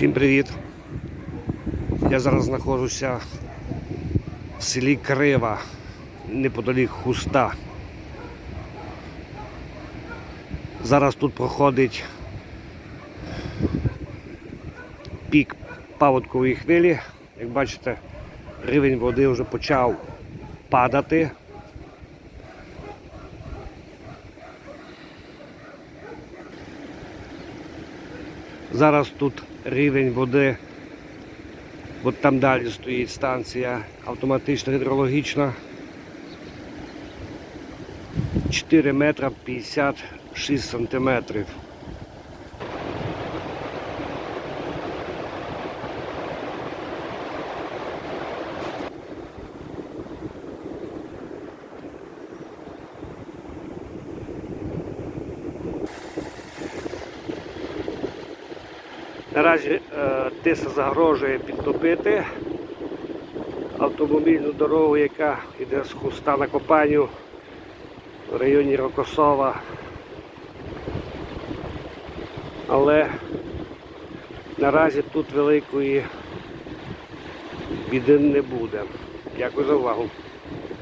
Всім привіт! Я зараз знаходжуся в селі Крива, неподалік Хуста. Зараз тут проходить пік паводкової хвилі. Як бачите, рівень води вже почав падати. Зараз тут рівень води, от там далі стоїть станція автоматична гідрологічна. 4 метра 56 сантиметрів. Наразі е, тиса загрожує підтопити автомобільну дорогу, яка йде з хуста на Копаню в районі Рокосова. Але наразі тут великої біди не буде. Дякую за увагу.